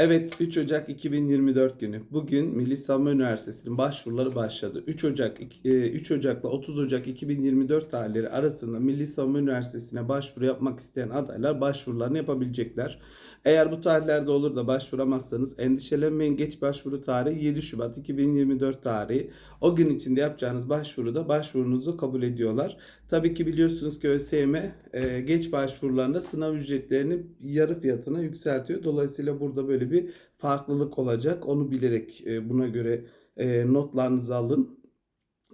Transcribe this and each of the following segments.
Evet 3 Ocak 2024 günü. Bugün Milli Savunma Üniversitesi'nin başvuruları başladı. 3 Ocak e, 3 Ocak'la 30 Ocak 2024 tarihleri arasında Milli Savunma Üniversitesi'ne başvuru yapmak isteyen adaylar başvurularını yapabilecekler. Eğer bu tarihlerde olur da başvuramazsanız endişelenmeyin. Geç başvuru tarihi 7 Şubat 2024 tarihi. O gün içinde yapacağınız başvuruda başvurunuzu kabul ediyorlar. Tabii ki biliyorsunuz ki ÖSYM e, geç başvurularında sınav ücretlerini yarı fiyatına yükseltiyor. Dolayısıyla burada böyle bir farklılık olacak. Onu bilerek e, buna göre e, notlarınızı alın.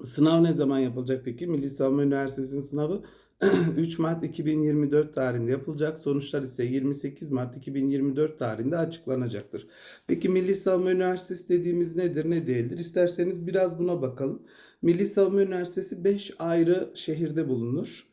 Sınav ne zaman yapılacak peki? Milli Savunma Üniversitesi'nin sınavı 3 Mart 2024 tarihinde yapılacak. Sonuçlar ise 28 Mart 2024 tarihinde açıklanacaktır. Peki Milli Savunma Üniversitesi dediğimiz nedir, ne değildir? İsterseniz biraz buna bakalım. Milli Savunma Üniversitesi 5 ayrı şehirde bulunur.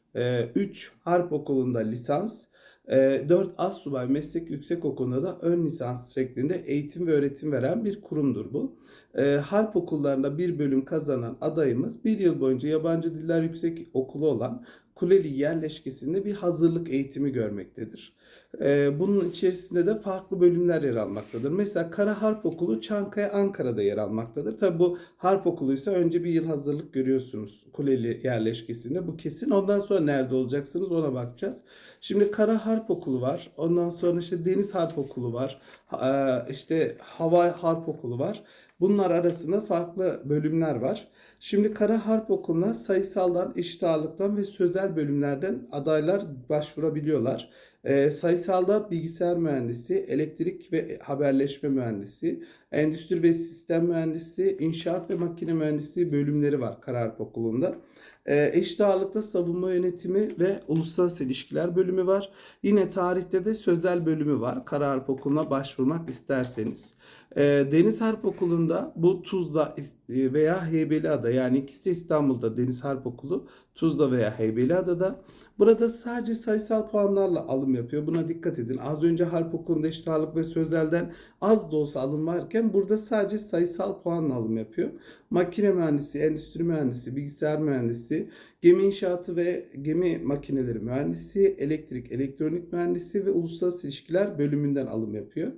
3 Harp Okulu'nda lisans, 4 Assubay Meslek Yüksekokulu'nda da ön lisans şeklinde eğitim ve öğretim veren bir kurumdur bu. E, Harp okullarında bir bölüm kazanan adayımız bir yıl boyunca yabancı diller yüksek okulu olan Kuleli yerleşkesinde bir hazırlık eğitimi görmektedir. E, bunun içerisinde de farklı bölümler yer almaktadır. Mesela Kara Harp Okulu Çankaya Ankara'da yer almaktadır. Tabi bu Harp Okulu'ysa önce bir yıl hazırlık görüyorsunuz Kuleli yerleşkesinde. Bu kesin. Ondan sonra nerede olacaksınız ona bakacağız. Şimdi Kara Harp Okulu var. Ondan sonra işte Deniz Harp Okulu var. E, işte Hava Harp Okulu var. Bunlar arasında farklı bölümler var. Şimdi Kara Harp Okulu'na sayısaldan, eşit ağırlıktan ve sözel bölümlerden adaylar başvurabiliyorlar. E, sayısalda bilgisayar mühendisi, elektrik ve haberleşme mühendisi, endüstri ve sistem mühendisi, inşaat ve makine mühendisi bölümleri var Kara Harp Okulu'nda. E, eşit ağırlıkta savunma yönetimi ve uluslararası ilişkiler bölümü var. Yine tarihte de sözel bölümü var. Kara Harp Okulu'na başvurmak isterseniz. E, Deniz Harp Okulu'nda bu Tuzla veya Heybeliada yani ikisi de İstanbul'da Deniz Harp Okulu Tuzla veya Heybeliada'da. Burada sadece sayısal puanlarla alım yapıyor. Buna dikkat edin. Az önce harp okulunda eşit ağırlık ve sözelden az da olsa alım varken burada sadece sayısal puanla alım yapıyor. Makine mühendisi, endüstri mühendisi, bilgisayar mühendisi, gemi inşaatı ve gemi makineleri mühendisi, elektrik, elektronik mühendisi ve uluslararası ilişkiler bölümünden alım yapıyor.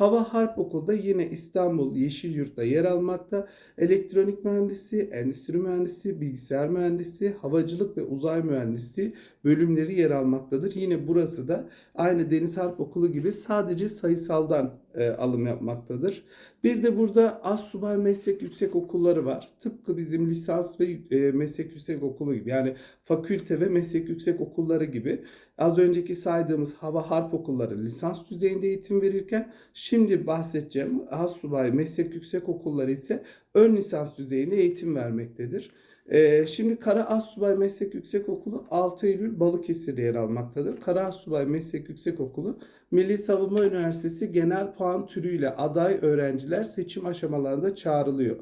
Hava Harp Okulu'da yine İstanbul Yeşilyurt'ta yer almakta. Elektronik mühendisi, endüstri mühendisi, bilgisayar mühendisi, havacılık ve uzay mühendisi bölümleri yer almaktadır. Yine burası da aynı Deniz Harp Okulu gibi sadece sayısaldan e, alım yapmaktadır. Bir de burada Assubay Meslek Yüksek Okulları var. Tıpkı bizim lisans ve e, meslek yüksek okulu gibi. Yani fakülte ve meslek yüksek okulları gibi. Az önceki saydığımız hava harp okulları lisans düzeyinde eğitim verirken şimdi bahsedeceğim Assubay Meslek Yüksek Okulları ise ön lisans düzeyinde eğitim vermektedir. Ee, şimdi Kara Assubay Meslek Yüksekokulu 6 Eylül Balıkesir'de yer almaktadır. Kara Assubay Meslek Yüksekokulu Milli Savunma Üniversitesi genel puan türüyle aday öğrenciler seçim aşamalarında çağrılıyor.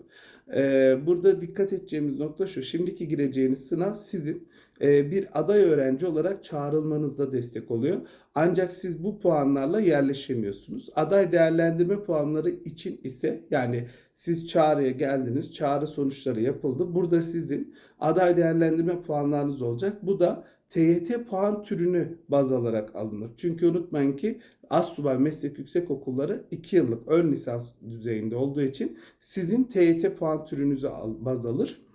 Ee, burada dikkat edeceğimiz nokta şu. Şimdiki gireceğiniz sınav sizin bir aday öğrenci olarak çağrılmanızda destek oluyor. Ancak siz bu puanlarla yerleşemiyorsunuz. Aday değerlendirme puanları için ise yani siz çağrıya geldiniz, çağrı sonuçları yapıldı. Burada sizin aday değerlendirme puanlarınız olacak. Bu da TYT puan türünü baz alarak alınır. Çünkü unutmayın ki Assubay Meslek Yüksek Okulları 2 yıllık ön lisans düzeyinde olduğu için sizin TYT puan türünüzü baz alır.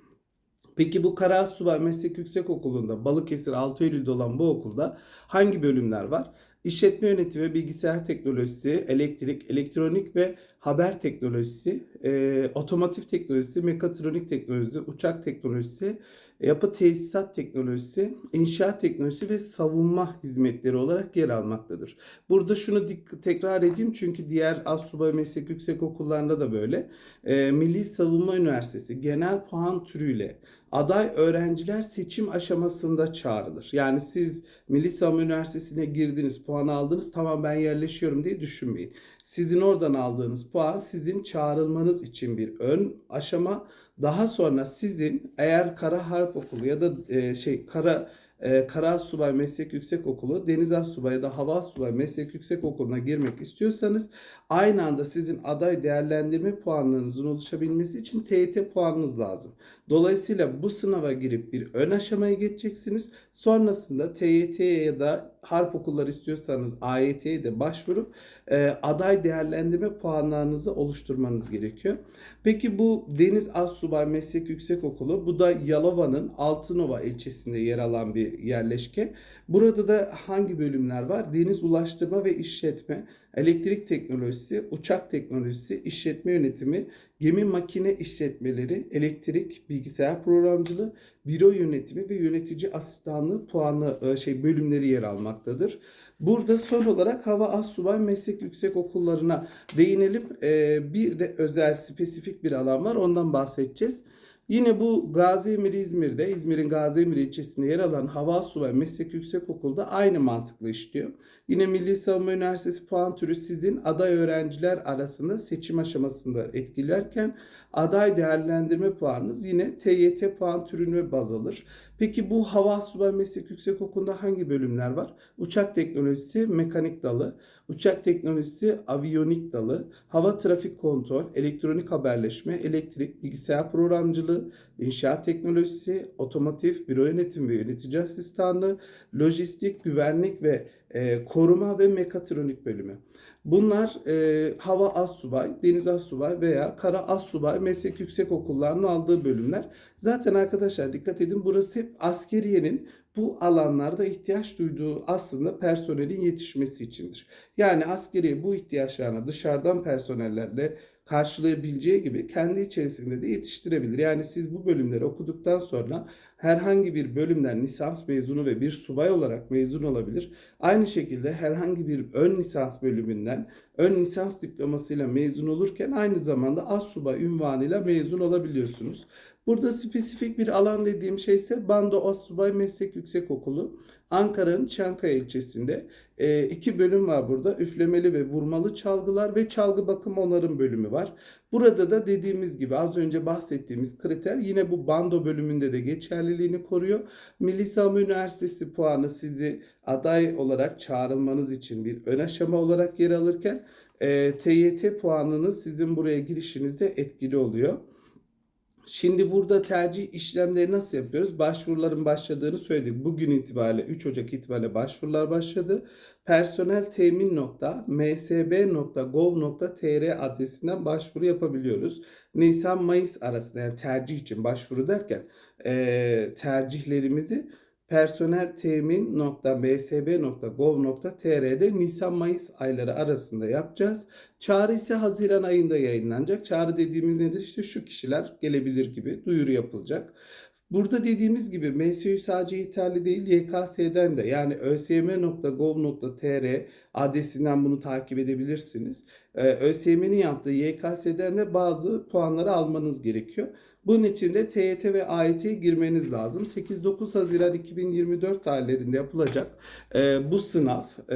Peki bu Kara Subay Meslek Yüksek Okulu'nda Balıkesir 6 Eylül'de olan bu okulda hangi bölümler var? İşletme yönetimi, bilgisayar teknolojisi, elektrik, elektronik ve haber teknolojisi, e, otomotiv teknolojisi, mekatronik teknolojisi, uçak teknolojisi, yapı tesisat teknolojisi, inşaat teknolojisi ve savunma hizmetleri olarak yer almaktadır. Burada şunu tekrar edeyim çünkü diğer Assubay Meslek Yüksek Okullarında da böyle. E, Milli Savunma Üniversitesi genel puan türüyle aday öğrenciler seçim aşamasında çağrılır. Yani siz Milli Savunma Üniversitesi'ne girdiniz, puan aldınız, tamam ben yerleşiyorum diye düşünmeyin. Sizin oradan aldığınız puan sizin çağrılmanız için bir ön aşama. Daha sonra sizin eğer Kara Harp Okulu ya da e, şey Kara e, Subay Meslek Yüksek Okulu, Deniz Assubay ya da Hava Subay Meslek Yüksek Okulu'na girmek istiyorsanız aynı anda sizin aday değerlendirme puanlarınızın oluşabilmesi için TYT puanınız lazım. Dolayısıyla bu sınava girip bir ön aşamaya geçeceksiniz. Sonrasında TYT ya da harp okulları istiyorsanız AYT'ye de başvurup e, aday değerlendirme puanlarınızı oluşturmanız gerekiyor. Peki bu Deniz Assubay Meslek Yüksekokulu bu da Yalova'nın Altınova ilçesinde yer alan bir yerleşke. Burada da hangi bölümler var? Deniz Ulaştırma ve İşletme, Elektrik Teknolojisi, Uçak Teknolojisi, İşletme Yönetimi, Gemi Makine İşletmeleri, Elektrik, Bilgisayar Programcılığı, Büro Yönetimi ve Yönetici Asistanlığı puanı e, şey bölümleri yer almaktadır. Burada son olarak Hava Assubay Meslek Yüksek Okullarına değinelim. Ee, bir de özel spesifik bir alan var. Ondan bahsedeceğiz. Yine bu Gaziemir İzmir'de, İzmir'in Gaziemir ilçesinde yer alan Hava Assubay Meslek Yüksekokulu'da aynı mantıkla işliyor. Yine Milli Savunma Üniversitesi puan türü sizin aday öğrenciler arasında seçim aşamasında etkilerken aday değerlendirme puanınız yine TYT puan türünü baz alır. Peki bu Hava Assubay Meslek Yüksekokulu'nda hangi bölümler var? Uçak Teknolojisi Mekanik Dalı, Uçak Teknolojisi Aviyonik Dalı, Hava Trafik Kontrol, Elektronik Haberleşme, Elektrik, Bilgisayar Programcılığı, İnşaat Teknolojisi, Otomotiv, Büro Yönetimi ve Yönetici Asistanlığı, Lojistik, Güvenlik ve e, Koruma ve Mekatronik bölümü. Bunlar e, Hava Assubay, Deniz Assubay veya Kara Assubay meslek yüksek okullarının aldığı bölümler. Zaten arkadaşlar dikkat edin burası hep askeriyenin bu alanlarda ihtiyaç duyduğu aslında personelin yetişmesi içindir. Yani askeriye bu ihtiyaçlarını dışarıdan personellerle karşılayabileceği gibi kendi içerisinde de yetiştirebilir. Yani siz bu bölümleri okuduktan sonra herhangi bir bölümden lisans mezunu ve bir subay olarak mezun olabilir. Aynı şekilde herhangi bir ön lisans bölümünden ön lisans diplomasıyla mezun olurken aynı zamanda az subay ünvanıyla mezun olabiliyorsunuz. Burada spesifik bir alan dediğim şey ise Bando Assubay Meslek Yüksekokulu. Ankara'nın Çankaya ilçesinde e, iki bölüm var burada. Üflemeli ve vurmalı çalgılar ve çalgı bakım onarım bölümü var. Burada da dediğimiz gibi az önce bahsettiğimiz kriter yine bu bando bölümünde de geçerliliğini koruyor. Milli Savunma Üniversitesi puanı sizi aday olarak çağrılmanız için bir ön aşama olarak yer alırken e, TYT puanınız sizin buraya girişinizde etkili oluyor. Şimdi burada tercih işlemleri nasıl yapıyoruz? Başvuruların başladığını söyledik. Bugün itibariyle 3 Ocak itibariyle başvurular başladı. personeltemin.msb.gov.tr adresinden başvuru yapabiliyoruz. Nisan-Mayıs arasında yani tercih için başvuru derken e, tercihlerimizi personeltemin.msb.gov.tr'de Nisan-Mayıs ayları arasında yapacağız. Çağrı ise Haziran ayında yayınlanacak. Çağrı dediğimiz nedir? İşte şu kişiler gelebilir gibi duyuru yapılacak. Burada dediğimiz gibi MSÜ sadece yeterli değil YKS'den de yani ösm.gov.tr adresinden bunu takip edebilirsiniz. Ee, ÖSYM'nin yaptığı YKS'den de bazı puanları almanız gerekiyor. Bunun için de TYT ve AYT'ye girmeniz lazım. 8-9 Haziran 2024 tarihlerinde yapılacak e, bu sınav e,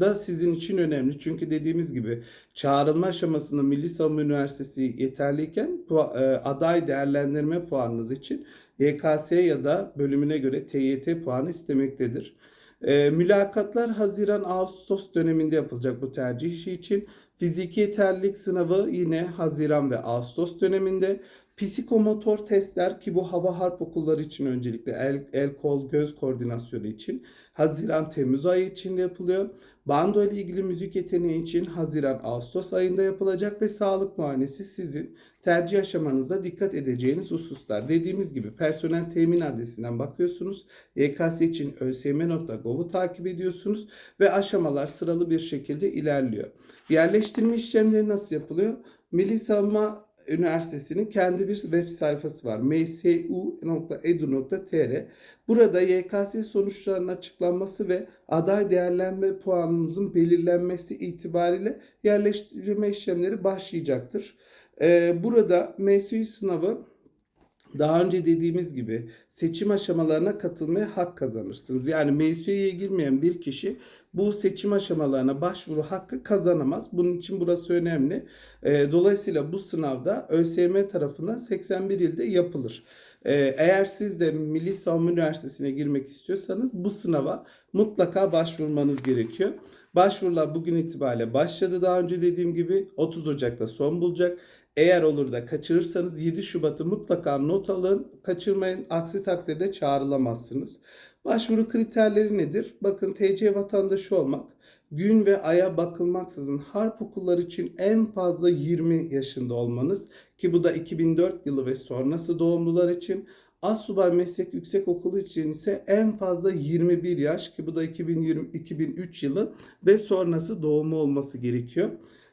da sizin için önemli. Çünkü dediğimiz gibi çağrılma aşamasında Milli Savunma Üniversitesi yeterliyken e, aday değerlendirme puanınız için YKS ya da bölümüne göre TYT puanı istemektedir. E, mülakatlar Haziran-Ağustos döneminde yapılacak bu tercih için. Fiziki yeterlilik sınavı yine Haziran ve Ağustos döneminde. Psikomotor testler ki bu hava harp okulları için öncelikle el, el kol göz koordinasyonu için Haziran Temmuz ayı içinde yapılıyor. Bando ile ilgili müzik yeteneği için Haziran Ağustos ayında yapılacak ve sağlık muayenesi sizin tercih aşamanızda dikkat edeceğiniz hususlar. Dediğimiz gibi personel temin adresinden bakıyorsunuz. YKS için ösm.gov'u takip ediyorsunuz ve aşamalar sıralı bir şekilde ilerliyor. Yerleştirme işlemleri nasıl yapılıyor? Milli Savunma Üniversitesi'nin kendi bir web sayfası var. msu.edu.tr Burada YKS sonuçlarının açıklanması ve aday değerlenme puanınızın belirlenmesi itibariyle yerleştirme işlemleri başlayacaktır. Ee, burada MSU sınavı daha önce dediğimiz gibi seçim aşamalarına katılmaya hak kazanırsınız. Yani MSU'ya girmeyen bir kişi bu seçim aşamalarına başvuru hakkı kazanamaz. Bunun için burası önemli. E, dolayısıyla bu sınavda ÖSYM tarafından 81 ilde yapılır. E, eğer siz de Milli Savunma Üniversitesi'ne girmek istiyorsanız bu sınava mutlaka başvurmanız gerekiyor. Başvurular bugün itibariyle başladı. Daha önce dediğim gibi 30 Ocak'ta son bulacak. Eğer olur da kaçırırsanız 7 Şubat'ı mutlaka not alın. Kaçırmayın. Aksi takdirde çağrılamazsınız. Başvuru kriterleri nedir? Bakın TC vatandaşı olmak, gün ve aya bakılmaksızın harp okulları için en fazla 20 yaşında olmanız ki bu da 2004 yılı ve sonrası doğumlular için. Assubay Meslek Yüksekokulu için ise en fazla 21 yaş ki bu da 2020 2003 yılı ve sonrası doğumu olması gerekiyor.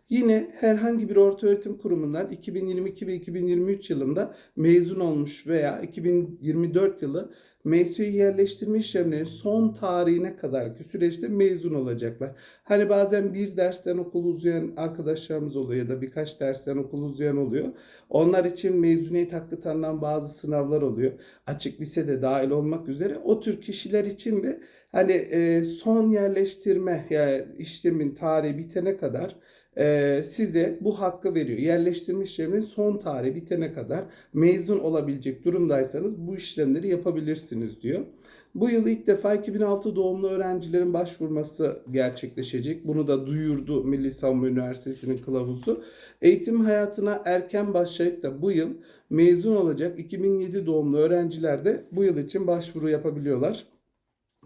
Yine herhangi bir ortaöğretim kurumundan 2022 ve 2023 yılında mezun olmuş veya 2024 yılı MSÜ yerleştirme işlemlerinin son tarihine kadarki süreçte mezun olacaklar. Hani bazen bir dersten okul uzayan arkadaşlarımız oluyor ya da birkaç dersten okul uzayan oluyor. Onlar için mezuniyet hakkı tanınan bazı sınavlar oluyor. Açık lise de dahil olmak üzere. O tür kişiler için de hani e, son yerleştirme yani işlemin tarihi bitene kadar e, size bu hakkı veriyor. Yerleştirme işleminin son tarihi bitene kadar mezun olabilecek durumdaysanız bu işlemleri yapabilirsiniz diyor. Bu yıl ilk defa 2006 doğumlu öğrencilerin başvurması gerçekleşecek. Bunu da duyurdu Milli Savunma Üniversitesi'nin kılavuzu. Eğitim hayatına erken başlayıp da bu yıl mezun olacak 2007 doğumlu öğrenciler de bu yıl için başvuru yapabiliyorlar.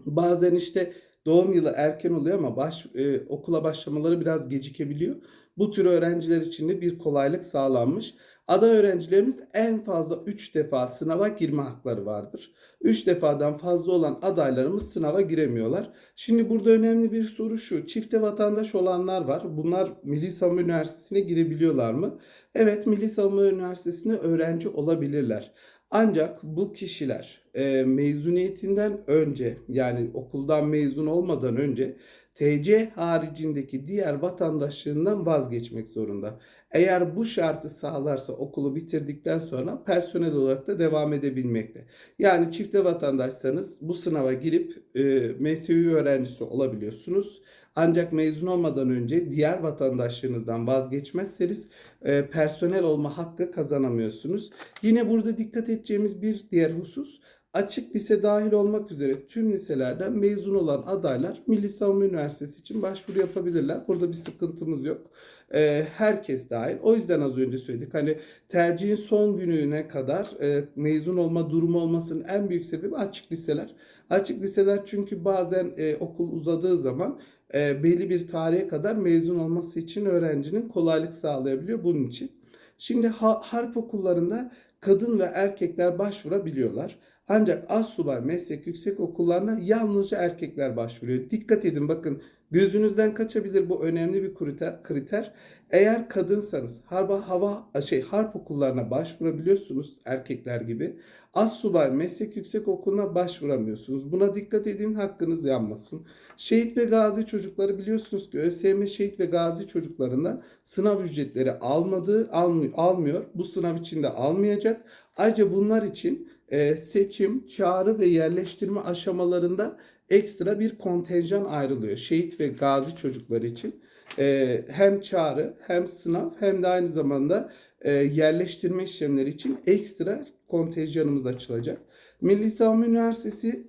Bazen işte doğum yılı erken oluyor ama baş, e, okula başlamaları biraz gecikebiliyor. Bu tür öğrenciler için de bir kolaylık sağlanmış. Aday öğrencilerimiz en fazla 3 defa sınava girme hakları vardır. 3 defadan fazla olan adaylarımız sınava giremiyorlar. Şimdi burada önemli bir soru şu. Çifte vatandaş olanlar var. Bunlar Milli Savunma Üniversitesi'ne girebiliyorlar mı? Evet Milli Savunma Üniversitesi'ne öğrenci olabilirler. Ancak bu kişiler e, mezuniyetinden önce yani okuldan mezun olmadan önce TC haricindeki diğer vatandaşlığından vazgeçmek zorunda. Eğer bu şartı sağlarsa okulu bitirdikten sonra personel olarak da devam edebilmekte. Yani çifte vatandaşsanız bu sınava girip e, MSÜ öğrencisi olabiliyorsunuz. Ancak mezun olmadan önce diğer vatandaşlığınızdan vazgeçmezseniz e, personel olma hakkı kazanamıyorsunuz. Yine burada dikkat edeceğimiz bir diğer husus açık lise dahil olmak üzere tüm liselerden mezun olan adaylar Milli Savunma Üniversitesi için başvuru yapabilirler. Burada bir sıkıntımız yok. Ee, herkes dahil. O yüzden az önce söyledik. Hani tercihin son gününe kadar e, mezun olma durumu olmasının en büyük sebebi açık liseler. Açık liseler çünkü bazen e, okul uzadığı zaman e, belli bir tarihe kadar mezun olması için öğrencinin kolaylık sağlayabiliyor bunun için. Şimdi ha, harp okullarında kadın ve erkekler başvurabiliyorlar. Ancak assubay meslek yüksek okullarına yalnızca erkekler başvuruyor. Dikkat edin bakın gözünüzden kaçabilir bu önemli bir kriter. Eğer kadınsanız harba hava şey harp okullarına başvurabiliyorsunuz erkekler gibi. Assubay meslek yüksek okuluna başvuramıyorsunuz. Buna dikkat edin hakkınız yanmasın. Şehit ve gazi çocukları biliyorsunuz ki ÖSYM şehit ve gazi çocuklarından sınav ücretleri almadığı almıyor, almıyor. Bu sınav için de almayacak. Ayrıca bunlar için e, seçim, çağrı ve yerleştirme aşamalarında ekstra bir kontenjan ayrılıyor. Şehit ve gazi çocukları için e, hem çağrı hem sınav hem de aynı zamanda e, yerleştirme işlemleri için ekstra kontenjanımız açılacak. Milli Savunma Üniversitesi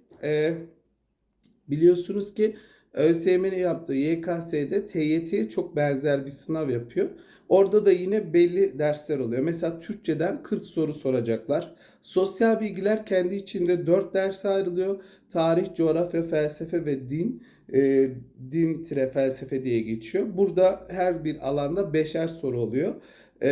biliyorsunuz ki ÖSYM'nin yaptığı YKS'de TYT'ye çok benzer bir sınav yapıyor. Orada da yine belli dersler oluyor. Mesela Türkçeden 40 soru soracaklar. Sosyal bilgiler kendi içinde 4 ders ayrılıyor. Tarih, coğrafya, felsefe ve din. E, din tire felsefe diye geçiyor. Burada her bir alanda beşer soru oluyor. E,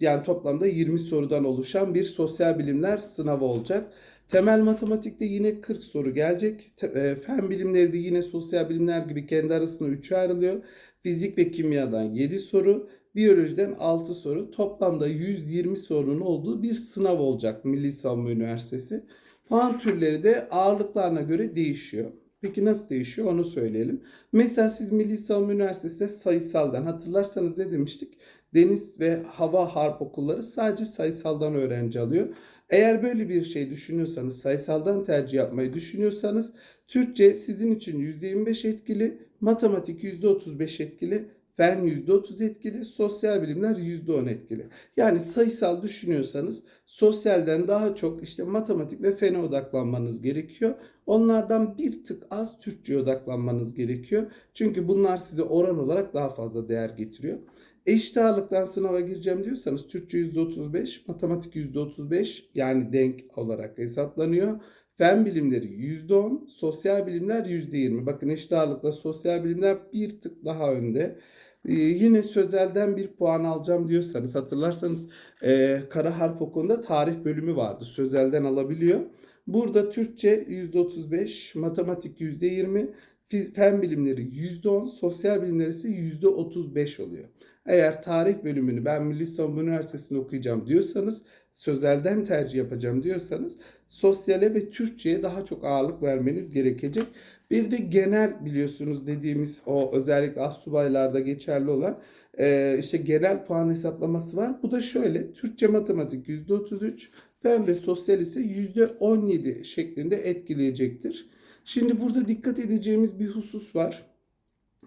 yani toplamda 20 sorudan oluşan bir sosyal bilimler sınavı olacak. Temel matematikte yine 40 soru gelecek. E, fen bilimleri de yine sosyal bilimler gibi kendi arasında 3'e ayrılıyor. Fizik ve kimyadan 7 soru, biyolojiden 6 soru. Toplamda 120 sorunun olduğu bir sınav olacak Milli Savunma Üniversitesi. Puan türleri de ağırlıklarına göre değişiyor. Peki nasıl değişiyor onu söyleyelim. Mesela siz Milli Savunma Üniversitesi'nde sayısaldan hatırlarsanız ne demiştik? Deniz ve hava harp okulları sadece sayısaldan öğrenci alıyor. Eğer böyle bir şey düşünüyorsanız, sayısaldan tercih yapmayı düşünüyorsanız Türkçe sizin için %25 etkili, matematik %35 etkili, fen %30 etkili, sosyal bilimler %10 etkili. Yani sayısal düşünüyorsanız sosyalden daha çok işte matematik ve fene odaklanmanız gerekiyor. Onlardan bir tık az Türkçe'ye odaklanmanız gerekiyor. Çünkü bunlar size oran olarak daha fazla değer getiriyor. Eşit ağırlıktan sınava gireceğim diyorsanız Türkçe %35, matematik %35 yani denk olarak hesaplanıyor. Fen bilimleri %10, sosyal bilimler %20. Bakın eşit ağırlıkla sosyal bilimler bir tık daha önde. Ee, yine sözelden bir puan alacağım diyorsanız hatırlarsanız e, kara harp okulunda tarih bölümü vardı. Sözelden alabiliyor. Burada Türkçe %35, matematik %20, fiz- fen bilimleri %10, sosyal bilimler ise %35 oluyor. Eğer tarih bölümünü ben Milli Savunma Üniversitesi'nde okuyacağım diyorsanız, sözelden tercih yapacağım diyorsanız sosyale ve Türkçe'ye daha çok ağırlık vermeniz gerekecek. Bir de genel biliyorsunuz dediğimiz o özellikle astsubaylarda geçerli olan e, işte genel puan hesaplaması var. Bu da şöyle Türkçe matematik %33, fen ve sosyal ise %17 şeklinde etkileyecektir. Şimdi burada dikkat edeceğimiz bir husus var.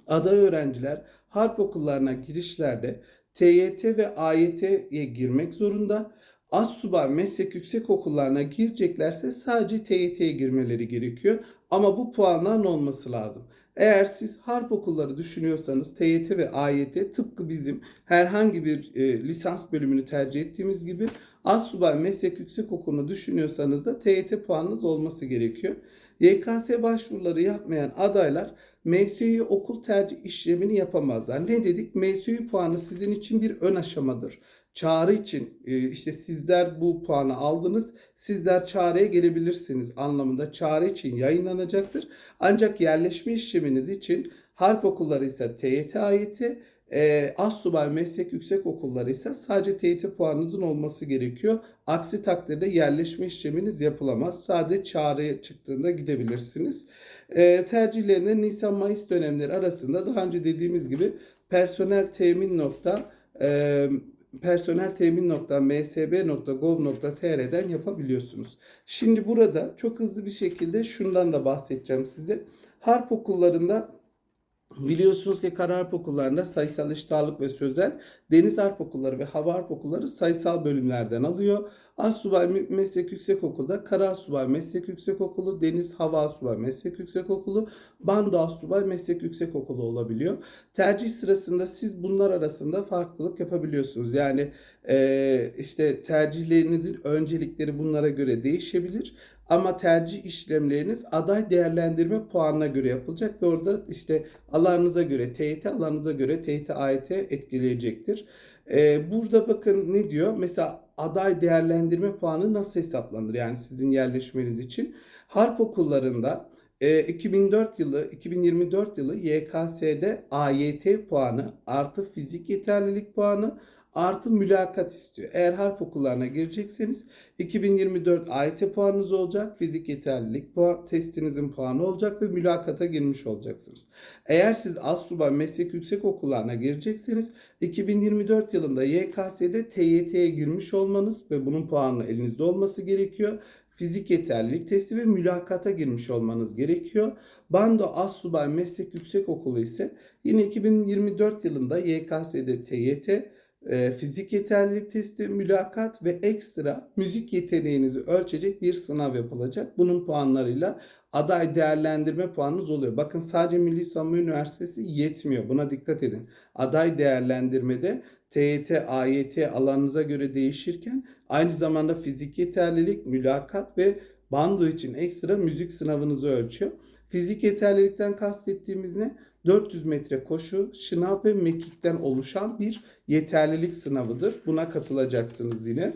Aday öğrenciler harp okullarına girişlerde TYT ve AYT'ye girmek zorunda. Assubay meslek yüksek okullarına gireceklerse sadece TYT'ye girmeleri gerekiyor. Ama bu puanların olması lazım. Eğer siz harp okulları düşünüyorsanız TYT ve AYT tıpkı bizim herhangi bir e, lisans bölümünü tercih ettiğimiz gibi Assubay meslek yüksek okulunu düşünüyorsanız da TYT puanınız olması gerekiyor. YKS başvuruları yapmayan adaylar MSÜ okul tercih işlemini yapamazlar. Ne dedik? MSÜ puanı sizin için bir ön aşamadır. Çağrı için e, işte sizler bu puanı aldınız, sizler çağrıya gelebilirsiniz anlamında çağrı için yayınlanacaktır. Ancak yerleşme işleminiz için harp okulları ise TYT AYT, e, Assubay Meslek Yüksek Okulları ise sadece TYT puanınızın olması gerekiyor. Aksi takdirde yerleşme işleminiz yapılamaz. Sadece çağrıya çıktığında gidebilirsiniz. E, tercihlerinde Nisan-Mayıs dönemleri arasında daha önce dediğimiz gibi personel temin nokta e, personeltemin.msb.gov.tr'den yapabiliyorsunuz. Şimdi burada çok hızlı bir şekilde şundan da bahsedeceğim size. Harp okullarında Biliyorsunuz ki kara harp okullarında sayısal eşit ve sözel, deniz harp okulları ve hava harp okulları sayısal bölümlerden alıyor. Assubay Meslek Yüksek Okulda Kara Assubay Meslek Yüksek Okulu, Deniz Hava Assubay Meslek Yüksek Okulu, Bando Assubay Meslek Yüksek Okulu olabiliyor. Tercih sırasında siz bunlar arasında farklılık yapabiliyorsunuz. Yani e, işte tercihlerinizin öncelikleri bunlara göre değişebilir. Ama tercih işlemleriniz aday değerlendirme puanına göre yapılacak ve orada işte alanınıza göre TYT alanınıza göre TYT AYT etkileyecektir. Ee, burada bakın ne diyor? Mesela aday değerlendirme puanı nasıl hesaplanır? Yani sizin yerleşmeniz için. Harp okullarında e, 2004 yılı 2024 yılı YKS'de AYT puanı artı fizik yeterlilik puanı artı mülakat istiyor. Eğer harp okullarına girecekseniz 2024 AYT puanınız olacak, fizik yeterlilik puan, testinizin puanı olacak ve mülakata girmiş olacaksınız. Eğer siz Assubay meslek yüksek okullarına girecekseniz 2024 yılında YKS'de TYT'ye girmiş olmanız ve bunun puanı elinizde olması gerekiyor fizik yeterlilik testi ve mülakata girmiş olmanız gerekiyor. Bando Assubay Meslek Yüksek Okulu ise yine 2024 yılında YKS'de TYT, e, fizik yeterlilik testi, mülakat ve ekstra müzik yeteneğinizi ölçecek bir sınav yapılacak. Bunun puanlarıyla aday değerlendirme puanınız oluyor. Bakın sadece Milli Savunma Üniversitesi yetmiyor. Buna dikkat edin. Aday değerlendirmede TYT, AYT alanınıza göre değişirken aynı zamanda fizik yeterlilik, mülakat ve bando için ekstra müzik sınavınızı ölçüyor. Fizik yeterlilikten kastettiğimiz ne? 400 metre koşu, şınav ve mekikten oluşan bir yeterlilik sınavıdır. Buna katılacaksınız yine.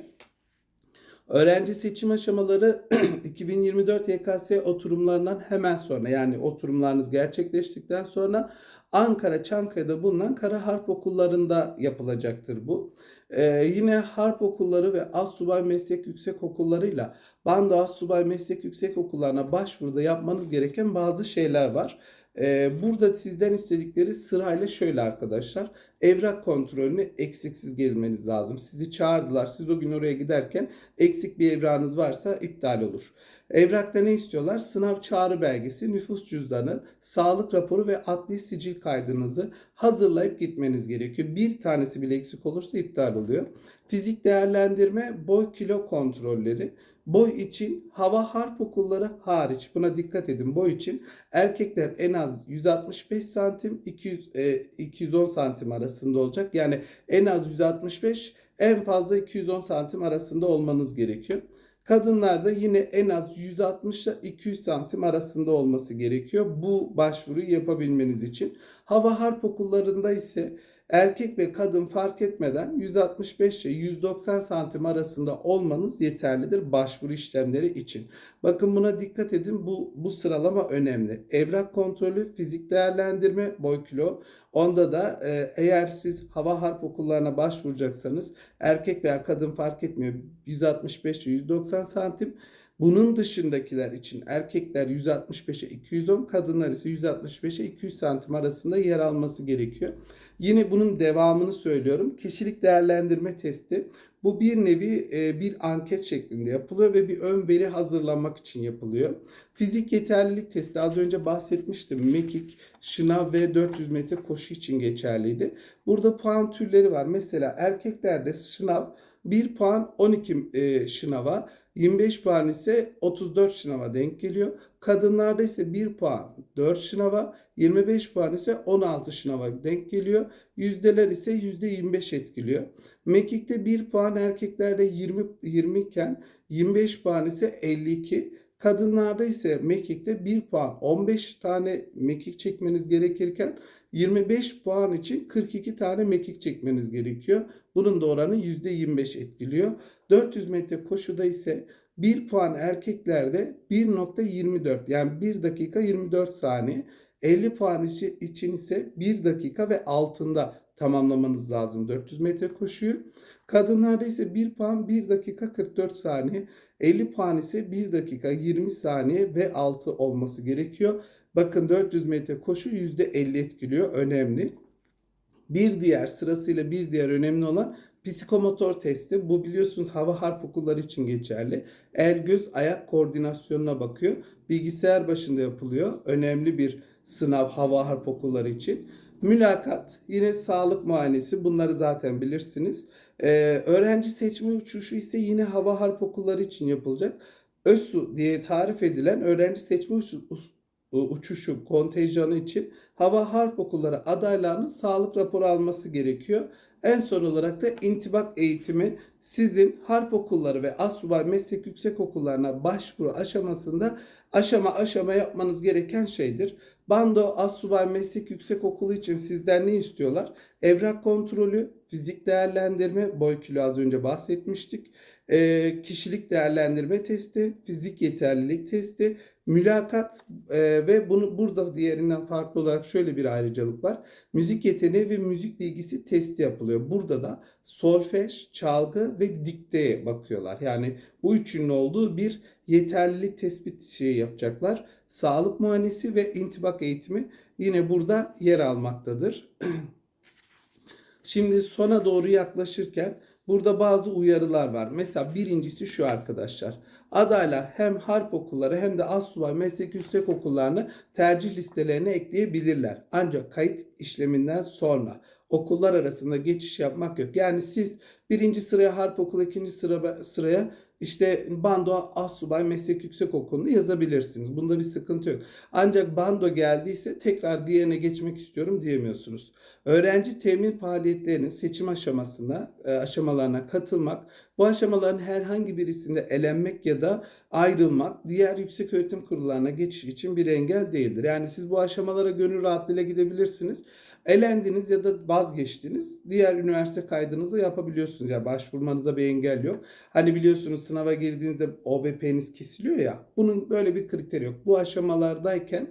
Öğrenci seçim aşamaları 2024 YKS oturumlarından hemen sonra yani oturumlarınız gerçekleştikten sonra Ankara, Çankaya'da bulunan Kara Harp Okullarında yapılacaktır bu. Ee, yine harp okulları ve Assubay Meslek Yüksek Okullarıyla Bando Assubay Meslek Yüksek Okullarına başvuruda yapmanız gereken bazı şeyler var. Ee, burada sizden istedikleri sırayla şöyle arkadaşlar. Evrak kontrolünü eksiksiz gelmeniz lazım. Sizi çağırdılar. Siz o gün oraya giderken eksik bir evrağınız varsa iptal olur. Evrakta ne istiyorlar? Sınav çağrı belgesi, nüfus cüzdanı, sağlık raporu ve adli sicil kaydınızı hazırlayıp gitmeniz gerekiyor. Bir tanesi bile eksik olursa iptal oluyor. Fizik değerlendirme, boy kilo kontrolleri. Boy için hava harp okulları hariç buna dikkat edin. Boy için erkekler en az 165 santim 200 e, 210 santim arasında olacak. Yani en az 165 en fazla 210 santim arasında olmanız gerekiyor. Kadınlarda yine en az 160 ile 200 santim arasında olması gerekiyor bu başvuruyu yapabilmeniz için. Hava harp okullarında ise erkek ve kadın fark etmeden 165 ile 190 santim arasında olmanız yeterlidir başvuru işlemleri için. Bakın buna dikkat edin bu, bu sıralama önemli. Evrak kontrolü, fizik değerlendirme, boy kilo. Onda da e, eğer siz hava harp okullarına başvuracaksanız erkek veya kadın fark etmiyor 165 ile 190 santim. Bunun dışındakiler için erkekler 165'e 210, kadınlar ise 165'e 200 santim arasında yer alması gerekiyor. Yine bunun devamını söylüyorum. Kişilik değerlendirme testi. Bu bir nevi e, bir anket şeklinde yapılıyor ve bir ön veri hazırlamak için yapılıyor. Fizik yeterlilik testi az önce bahsetmiştim. Mekik, şınav ve 400 metre koşu için geçerliydi. Burada puan türleri var. Mesela erkeklerde şınav 1 puan 12 e, şınava, 25 puan ise 34 şınava denk geliyor. Kadınlarda ise 1 puan 4 şınava, 25 puan ise 16 şınava denk geliyor. Yüzdeler ise %25 etkiliyor. Mekik'te 1 puan erkeklerde 20, 20 iken 25 puan ise 52. Kadınlarda ise mekikte 1 puan 15 tane mekik çekmeniz gerekirken 25 puan için 42 tane mekik çekmeniz gerekiyor. Bunun da oranı %25 etkiliyor. 400 metre koşuda ise 1 puan erkeklerde 1.24 yani 1 dakika 24 saniye. 50 puan için ise 1 dakika ve altında tamamlamanız lazım 400 metre koşuyu. Kadınlarda ise 1 puan 1 dakika 44 saniye. 50 puan ise 1 dakika 20 saniye ve altı olması gerekiyor. Bakın 400 metre koşu %50 etkiliyor. Önemli. Bir diğer sırasıyla bir diğer önemli olan psikomotor testi. Bu biliyorsunuz hava harp okulları için geçerli. El göz ayak koordinasyonuna bakıyor. Bilgisayar başında yapılıyor. Önemli bir sınav hava harp okulları için. Mülakat yine sağlık muayenesi bunları zaten bilirsiniz. Ee, öğrenci seçme uçuşu ise yine hava harp okulları için yapılacak. ÖSU diye tarif edilen öğrenci seçme uçuşu, kontenjanı için hava harp okulları adaylarının sağlık raporu alması gerekiyor. En son olarak da intibak eğitimi sizin harp okulları ve asubay meslek yüksek okullarına başvuru aşamasında aşama aşama yapmanız gereken şeydir. Bando Assubay Meslek Yüksek Okulu için sizden ne istiyorlar? Evrak kontrolü, fizik değerlendirme, boy kilo az önce bahsetmiştik. E, kişilik değerlendirme testi, fizik yeterlilik testi, mülakat e, ve bunu burada diğerinden farklı olarak şöyle bir ayrıcalık var. Müzik yeteneği ve müzik bilgisi testi yapılıyor. Burada da solfej, çalgı ve dikteye bakıyorlar. Yani bu üçünün olduğu bir yeterlilik tespit şeyi yapacaklar. Sağlık muayenesi ve intibak eğitimi yine burada yer almaktadır. Şimdi sona doğru yaklaşırken burada bazı uyarılar var. Mesela birincisi şu arkadaşlar. Adaylar hem harp okulları hem de asubay meslek yüksek okullarını tercih listelerine ekleyebilirler. Ancak kayıt işleminden sonra okullar arasında geçiş yapmak yok. Yani siz birinci sıraya harp okulu, ikinci sıra, sıraya işte Bando Assubay Meslek Yüksek Okulu'nu yazabilirsiniz. Bunda bir sıkıntı yok. Ancak Bando geldiyse tekrar diğerine geçmek istiyorum diyemiyorsunuz. Öğrenci temin faaliyetlerinin seçim aşamasına, e, aşamalarına katılmak, bu aşamaların herhangi birisinde elenmek ya da ayrılmak diğer yüksek öğretim kurullarına geçiş için bir engel değildir. Yani siz bu aşamalara gönül rahatlığıyla gidebilirsiniz. Elendiniz ya da vazgeçtiniz. Diğer üniversite kaydınızı yapabiliyorsunuz. Ya yani başvurmanıza bir engel yok. Hani biliyorsunuz sınava girdiğinizde OBP'niz kesiliyor ya. Bunun böyle bir kriteri yok. Bu aşamalardayken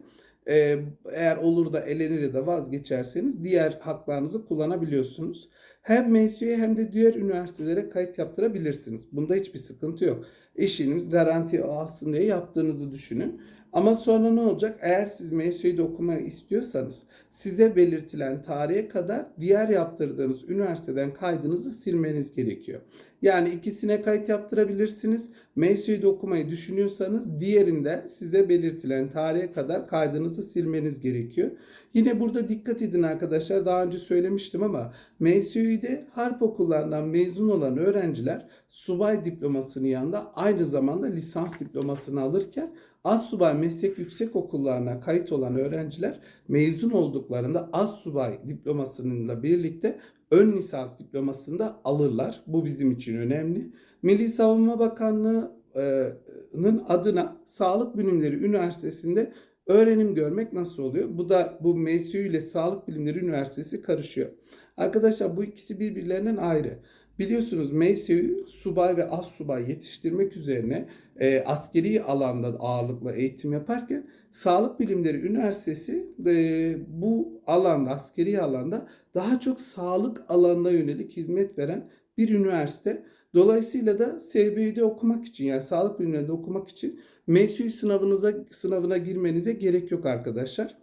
e, eğer olur da elenir ya da vazgeçerseniz diğer haklarınızı kullanabiliyorsunuz. Hem MSU'ya hem de diğer üniversitelere kayıt yaptırabilirsiniz. Bunda hiçbir sıkıntı yok. Eşiniz garanti alsın diye yaptığınızı düşünün. Ama sonra ne olacak? Eğer siz MSU'yu okumayı istiyorsanız size belirtilen tarihe kadar diğer yaptırdığınız üniversiteden kaydınızı silmeniz gerekiyor. Yani ikisine kayıt yaptırabilirsiniz. MSU'yu okumayı düşünüyorsanız diğerinde size belirtilen tarihe kadar kaydınızı silmeniz gerekiyor. Yine burada dikkat edin arkadaşlar. Daha önce söylemiştim ama MSU'de harp okullarından mezun olan öğrenciler subay diplomasının yanında aynı zamanda lisans diplomasını alırken az subay meslek yüksek okullarına kayıt olan öğrenciler mezun olduklarında az subay diplomasıyla birlikte ön lisans diplomasını da alırlar. Bu bizim için önemli. Milli Savunma Bakanlığı Okulu'nun adına Sağlık Bilimleri Üniversitesi'nde öğrenim görmek nasıl oluyor? Bu da bu MSU ile Sağlık Bilimleri Üniversitesi karışıyor. Arkadaşlar bu ikisi birbirlerinden ayrı. Biliyorsunuz MSU subay ve az subay yetiştirmek üzerine e, askeri alanda ağırlıklı eğitim yaparken Sağlık Bilimleri Üniversitesi e, bu alanda askeri alanda daha çok sağlık alanına yönelik hizmet veren bir üniversite. Dolayısıyla da SBÜ'de okumak için yani sağlık bilimlerinde okumak için MSU sınavınıza sınavına girmenize gerek yok arkadaşlar.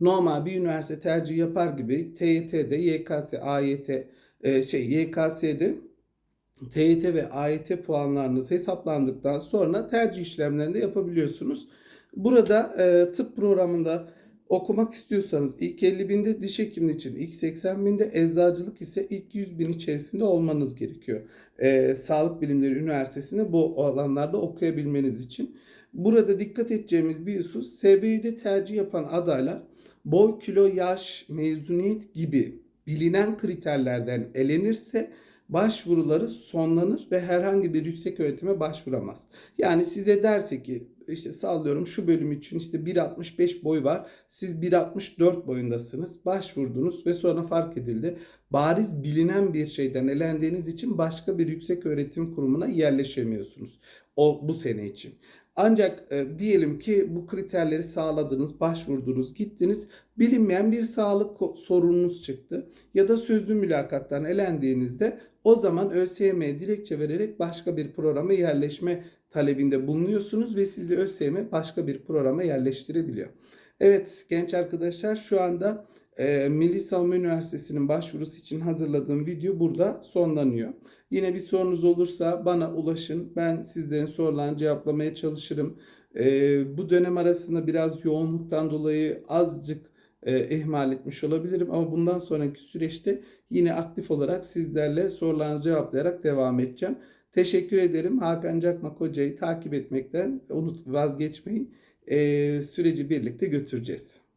Normal bir üniversite tercih yapar gibi TYT'de, YKS, AYT, e, şey YKS'de TYT ve AYT puanlarınız hesaplandıktan sonra tercih işlemlerini de yapabiliyorsunuz. Burada e, tıp programında okumak istiyorsanız ilk 50 binde diş hekimliği için ilk 80 binde eczacılık ise ilk 100 bin içerisinde olmanız gerekiyor. E, Sağlık Bilimleri Üniversitesi'nde bu alanlarda okuyabilmeniz için. Burada dikkat edeceğimiz bir husus SBÜ'de tercih yapan adaylar boy, kilo, yaş, mezuniyet gibi bilinen kriterlerden elenirse başvuruları sonlanır ve herhangi bir yüksek öğretime başvuramaz. Yani size derse ki işte sallıyorum şu bölüm için işte 1.65 boy var. Siz 1.64 boyundasınız. Başvurdunuz ve sonra fark edildi. Bariz bilinen bir şeyden elendiğiniz için başka bir yüksek öğretim kurumuna yerleşemiyorsunuz. O bu sene için. Ancak e, diyelim ki bu kriterleri sağladınız, başvurdunuz, gittiniz. Bilinmeyen bir sağlık sorununuz çıktı ya da sözlü mülakattan elendiğinizde o zaman ÖSYM'ye dilekçe vererek başka bir programa yerleşme talebinde bulunuyorsunuz ve sizi ÖSYM başka bir programa yerleştirebiliyor. Evet genç arkadaşlar şu anda e, Milli Savunma Üniversitesi'nin başvurusu için hazırladığım video burada sonlanıyor. Yine bir sorunuz olursa bana ulaşın. Ben sizlerin sorularını cevaplamaya çalışırım. E, bu dönem arasında biraz yoğunluktan dolayı azıcık e, ihmal etmiş olabilirim ama bundan sonraki süreçte yine aktif olarak sizlerle sorularınızı cevaplayarak devam edeceğim. Teşekkür ederim. Hakan Cakmak Hoca'yı takip etmekten unut vazgeçmeyin. E, süreci birlikte götüreceğiz.